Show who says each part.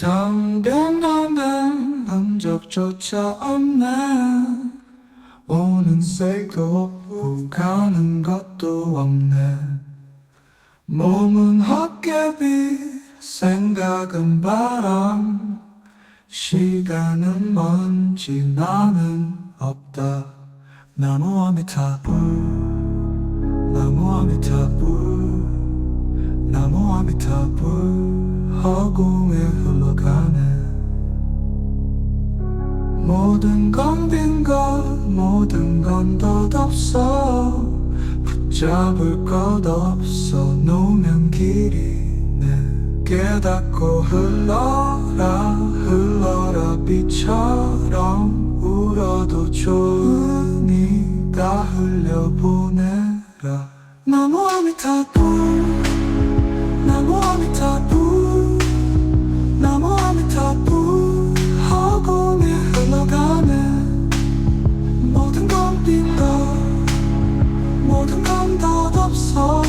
Speaker 1: 덤벼나는 흔적조차 없네. 오는 색도 없고 가는 것도 없네. 몸은 헛개비 생각은 바람. 시간은 먼지 나는 없다. 나무 아미타불 나무 아미타불 나무 아미타불 허공에 흘러 모든 건 빈 것 모든 건 덧없어. 붙잡을 것 없어. 놓으면 길이 내 깨닫고 흘러라 흘러라. 빛처럼 울어도 좋으니까 흘려보내라. 나무 아미 타고 빛나 모든 건 다 없어.